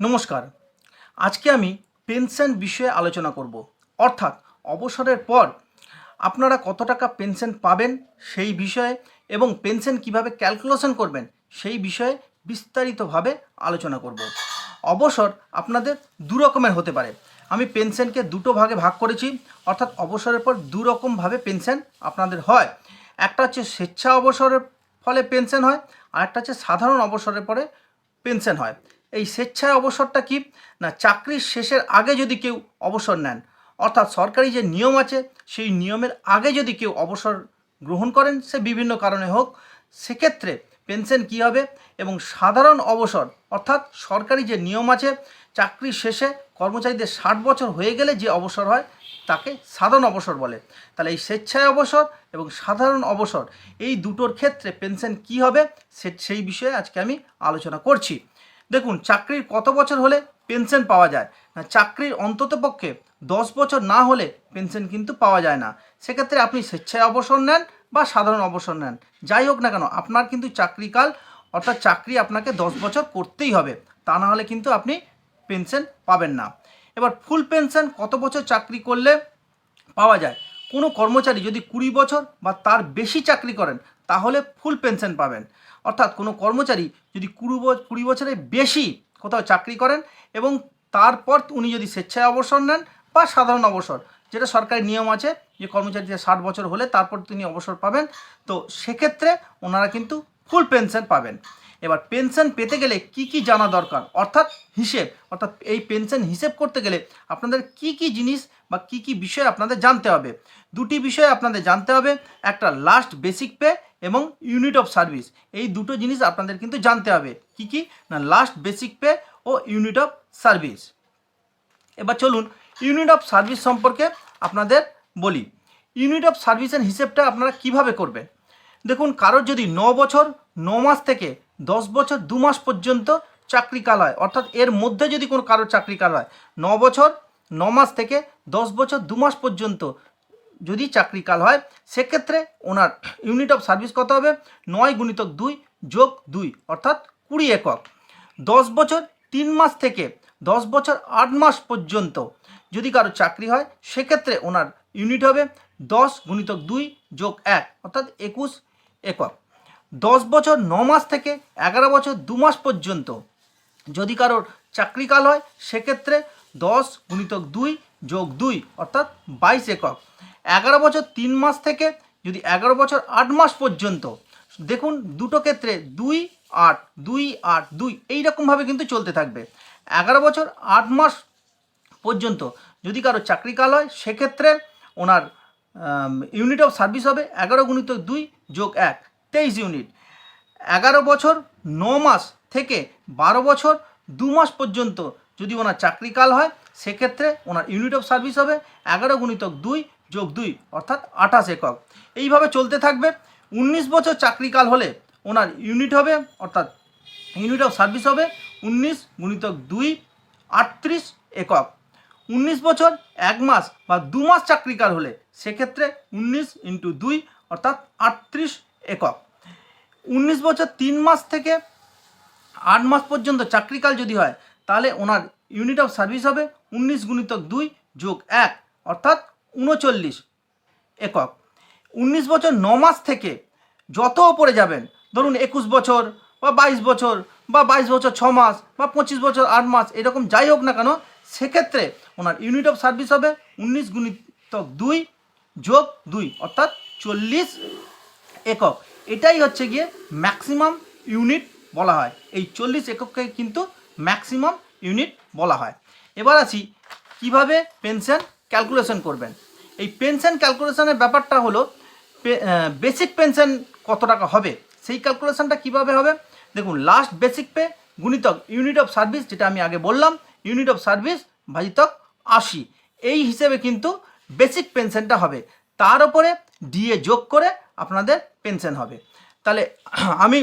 নমস্কার। আজকে আমি পেনশন বিষয়ে আলোচনা করব। অর্থাৎ অবসরের পর আপনারা কত টাকা পেনশন পাবেন সেই বিষয়ে এবং পেনশন কীভাবে ক্যালকুলেশন করবেন সেই বিষয়ে বিস্তারিতভাবে আলোচনা করব। অবসর আপনাদের দু রকমের হতে পারে। আমি পেনশনকে দুটো ভাগে ভাগ করেছি। অর্থাৎ অবসরের পর দু রকমভাবে পেনশন আপনাদের হয়। একটা হচ্ছে স্বেচ্ছা অবসরের ফলে পেনশন হয় আর একটা হচ্ছে সাধারণ অবসরের পরে পেনশন হয়। এই স্বেচ্ছায় অবসরটা কি? না, চাকরির শেষের আগে যদি কেউ অবসর নেন, অর্থাৎ সরকারি যে নিয়ম আছে, সেই নিয়মের আগে যদি কেউ অবসর গ্রহণ করেন, সে বিভিন্ন কারণে হোক, সেক্ষেত্রে পেনশন কী হবে? এবং সাধারণ অবসর, অর্থাৎ সরকারি যে নিয়ম আছে, চাকরির শেষে কর্মচারীদের ষাট বছর হয়ে গেলে যে অবসর হয়, তাকে সাধারণ অবসর বলে। তাহলে এই স্বেচ্ছায় অবসর এবং সাধারণ অবসর, এই দুটোর ক্ষেত্রে পেনশন কি হবে, সে- সেই বিষয়ে আজকে আমি আলোচনা করছি। দেখুন, চাকরির কত বছর হলে পেনশন পাওয়া যায়? না, চাকরির অন্ততপক্ষে দশ বছর না হলে পেনশন কিন্তু পাওয়া যায় না। সেক্ষেত্রে আপনি স্বেচ্ছায় অবসর নেন বা সাধারণ অবসর নেন। যাই হোক না কেন, আপনার কিন্তু চাকরিকাল, অর্থাৎ চাকরি আপনাকে দশ বছর করতেই হবে। তা না হলে কিন্তু আপনি পেনশন পাবেন না। এবার ফুল পেনশন কত বছর চাকরি করলে পাওয়া যায়? কোনো কর্মচারী যদি কুড়ি বছর বা তার বেশি চাকরি করেন তাহলে ফুল পেনশন পাবেন। অর্থাৎ কোনো কর্মচারী যদি কুড়ি কুড়ি বছরের বেশি কোথাও চাকরি করেন এবং তারপর উনি যদি স্বেচ্ছায় অবসর নেন বা সাধারণ অবসর, যেটা সরকারি নিয়ম আছে যে কর্মচারীদের ষাট বছর হলে তারপর তিনি অবসর পাবেন, তো সেক্ষেত্রে ওনারা কিন্তু ফুল পেনশন পাবেন। এবার পেনশন পেতে গেলে কি কি জানা দরকার? অর্থাৎ হিসেব, অর্থাৎ এই পেনশন হিসেব করতে গেলে আপনাদের কি কি জিনিস বা কি কি বিষয় আপনাদের জানতে হবে? দুটি বিষয় আপনাদের জানতে হবে। একটা লাস্ট বেসিক পে এবং ইউনিট অফ সার্ভিস এই দুটো জিনিস আপনাদের কিন্তু জানতে হবে। কি কি? না লাস্ট বেসিক পে ও ইউনিট অফ সার্ভিস এবার চলুন ইউনিট অফ সার্ভিস সম্পর্কে আপনাদের বলি। ইউনিট অফ সার্ভিসের হিসেবটা আপনারা কীভাবে করবেন? দেখুন, কারোর যদি ন বছর, ন মাস থেকে দশ বছর, দু মাস পর্যন্ত চাকরিকাল হয়, অর্থাৎ এর মধ্যে যদি কোনো কারোর চাকরিকাল হয়, ন বছর, ন মাস থেকে দশ বছর, দু মাস পর্যন্ত যদি চাকরিকাল হয়, সেক্ষেত্রে ওনার ইউনিট অফ সার্ভিস কত হবে? নয় গুণিতক দুই যোগ দুই, অর্থাৎ কুড়ি একক। দশ বছর তিন মাস থেকে দশ বছর আট মাস পর্যন্ত যদি কারও চাকরি হয়, সেক্ষেত্রে ওনার ইউনিট হবে দশ গুণিতক দুই যোগ এক, অর্থাৎ একুশ একক। দশ বছর ন মাস থেকে এগারো বছর দু মাস পর্যন্ত যদি কারোর চাকরিকাল হয়, সেক্ষেত্রে দশ গুণিতক দুই যোগ দুই, অর্থাৎ বাইশ একক। এগারো বছর তিন মাস থেকে যদি এগারো বছর আট মাস পর্যন্ত, দেখুন দুটো ক্ষেত্রে দুই আট দুই আট, দুই এইরকমভাবে কিন্তু চলতে থাকবে। এগারো বছর আট মাস পর্যন্ত যদি কারও চাকরিকাল হয়, সেক্ষেত্রে ওনার ইউনিট অফ সার্ভিস হবে এগারো গুণিত দুই যোগ এক, তেইশ ইউনিট এগারো বছর ন মাস থেকে বারো বছর দু মাস পর্যন্ত যদি ওনার চাকরিকাল হয়, সেক্ষেত্রে ওনার ইউনিট অফ সার্ভিস হবে এগারো গুণিতক দুই যোগ দুই, অর্থাৎ আঠাশ একক। এইভাবে চলতে থাকবে। উনিশ বছর চাকরিকাল হলে ওনার ইউনিট হবে, অর্থাৎ ইউনিট অফ সার্ভিস হবে উনিশ গুণিতক দুই, আটত্রিশ একক। উনিশ বছর এক মাস বা দু মাস চাকরিকাল হলে সেক্ষেত্রে উনিশ ইন্টু দুই, অর্থাৎ আটত্রিশ একক। উনিশ বছর তিন মাস থেকে আট মাস পর্যন্ত চাকরিকাল যদি হয়, তাহলে ওনার ইউনিট অফ সার্ভিস হবে উনিশ গুণিতক দুই যোগ এক, অর্থাৎ উনচল্লিশ একক। উনিশ বছর ন মাস থেকে যত ওপরে যাবেন, ধরুন একুশ বছর বা বাইশ বছর বা বাইশ বছর ছ মাস বা পঁচিশ বছর আট মাস, এরকম যাই হোক না কেন, সেক্ষেত্রে ওনার ইউনিট অফ সার্ভিস হবে উনিশ গুণিতক দুই যোগ দুই, অর্থাৎ চল্লিশ একক। এটাই হচ্ছে গিয়ে ম্যাক্সিমাম ইউনিট বলা হয়। এই চল্লিশ একককে কিন্তু ম্যাক্সিমাম ইউনিট বলা হয়। এবার আসি কীভাবে পেনশন ক্যালকুলেশন করবেন। এই পেনশন ক্যালকুলেশনের ব্যাপারটা হলো বেসিক পেনশন কত টাকা হবে? সেই ক্যালকুলেশনটা কীভাবে হবে? দেখুন লাস্ট বেসিক পে গুণিতক ইউনিট অফ সার্ভিস যেটা আমি আগে বললাম ইউনিট অফ সার্ভিস ভাজিতক আশি। এই হিসেবে কিন্তু বেসিক পেনশনটা হবে। তার উপরে ডিএ যোগ করে আপনাদের পেনশন হবে। তাহলে, আমি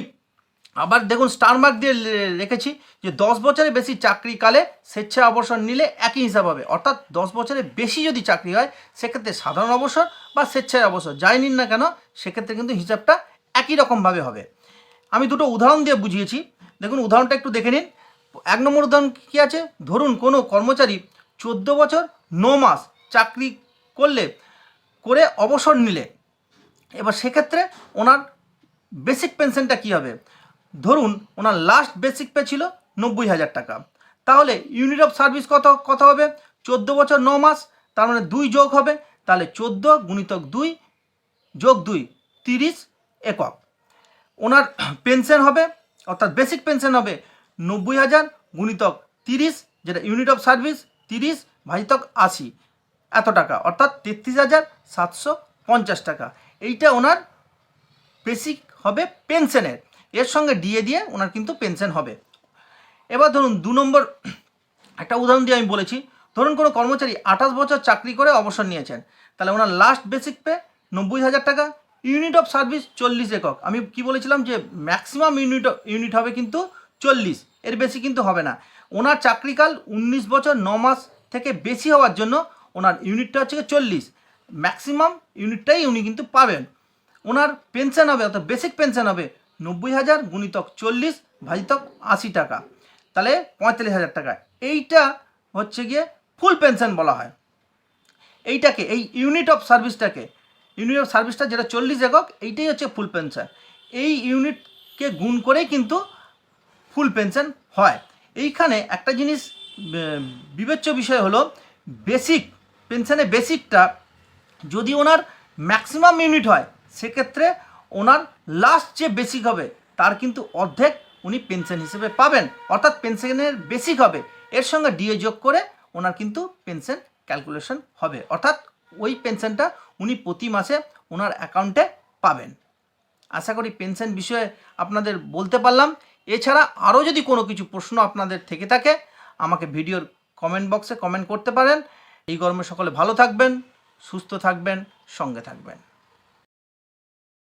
আবার দেখুন স্টারমার্ক দিয়ে রেখেছি যে দশ বছরের বেশি চাকরিকালে স্বেচ্ছা অবসর নিলে একই হিসাব হবে। অর্থাৎ দশ বছরের বেশি যদি চাকরি হয়, সেক্ষেত্রে সাধারণ অবসর বা স্বেচ্ছায় অবসর, যাই নিন না কেন, সেক্ষেত্রে কিন্তু হিসাবটা একই রকমভাবে হবে। আমি দুটো উদাহরণ দিয়ে বুঝিয়েছি। দেখুন, উদাহরণটা একটু দেখে নিন। এক নম্বর উদাহরণ কী আছে? ধরুন কোনো কর্মচারী চোদ্দ বছর ন মাস চাকরি করলে, করে অবসর নিলে, এবার সেক্ষেত্রে ওনার বেসিক পেনশনটা কী হবে? ধরুন ওনার লাস্ট বেসিক পে ছিল নব্বই হাজার টাকা। তাহলে ইউনিট অফ সার্ভিস কত কত হবে? চোদ্দ বছর ন মাস, তার মানে দুই যোগ হবে, তাহলে চোদ্দ গুণিতক দুই যোগ দুই, তিরিশ একক। ওনার পেনশন হবে, অর্থাৎ বেসিক পেনশন হবে নব্বই হাজার গুণিতক তিরিশ, যেটা ইউনিট অফ সার্ভিস তিরিশ ভাজিতক আশি, এত টাকা। অর্থাৎ তেত্রিশ হাজার সাতশো পঞ্চাশ টাকা। এইটা ওনার বেসিক হবে পেনশনের এর সঙ্গে ডিএ দিয়ে ওনার কিন্তু পেনশন হবে। এবার ধরুন দু নম্বর, একটা উদাহরণ দিয়ে আমি বলেছি, ধরুন কোনো কর্মচারী আঠাশ বছর চাকরি করে অবসর নিয়েছেন, তাহলে ওনার লাস্ট বেসিক পে নব্বই হাজার টাকা ইউনিট অফ সার্ভিস চল্লিশ একক। আমি কি বলেছিলাম যে ম্যাক্সিমাম ইউনিট ইউনিট হবে কিন্তু চল্লিশ, এর বেশি কিন্তু হবে না। ওনার চাকরিকাল উনিশ বছর ন মাস থেকে বেশি হওয়ার জন্য ওনার ইউনিটটা হচ্ছে চল্লিশ ম্যাক্সিমাম ইউনিটটাই উনি কিন্তু পাবেন। ওনার পেনশন হবে, অর্থাৎ বেসিক পেনশন হবে নব্বই হাজার গুণিতক চল্লিশ ভাজিতক আশি টাকা। তাহলে পঁয়তাল্লিশ হাজার টাকা। এইটা হচ্ছে গিয়ে ফুল পেনশন বলা হয়। এইটাকে, এই ইউনিট অফ সার্ভিসটাকে ইউনিট অফ সার্ভিসটা যেটা চল্লিশ একক, এইটাই হচ্ছে ফুল পেনশন এই ইউনিটকে গুণ করেই কিন্তু ফুল পেনশন হয়। এইখানে একটা জিনিস বিবেচ্য বিষয় হলো বেসিক পেনশনের বেসিকটা যদি ওনার ম্যাক্সিমাম ইউনিট হয়, সেক্ষেত্রে ওনার লাস্ট যে বেসিক হবে, তার কিন্তু অর্ধেক উনি পেনশন হিসেবে পাবেন। অর্থাৎ পেনশনের বেসিক হবে। এর সঙ্গে ডিএ যোগ করে ওনার কিন্তু পেনশন ক্যালকুলেশন হবে। অর্থাৎ ওই পেনশনটা উনি প্রতি মাসে ওনার অ্যাকাউন্টে পাবেন। আশা করি পেনশন বিষয়ে আপনাদের বলতে পারলাম। এছাড়া আরও যদি কোনো কিছু প্রশ্ন আপনাদের থেকে থাকে, আমাকে ভিডিওর কমেন্ট বক্সে কমেন্ট করতে পারেন। এই গরমে সকলে ভালো থাকবেন, সুস্থ থাকবেন, সঙ্গে থাকবেন।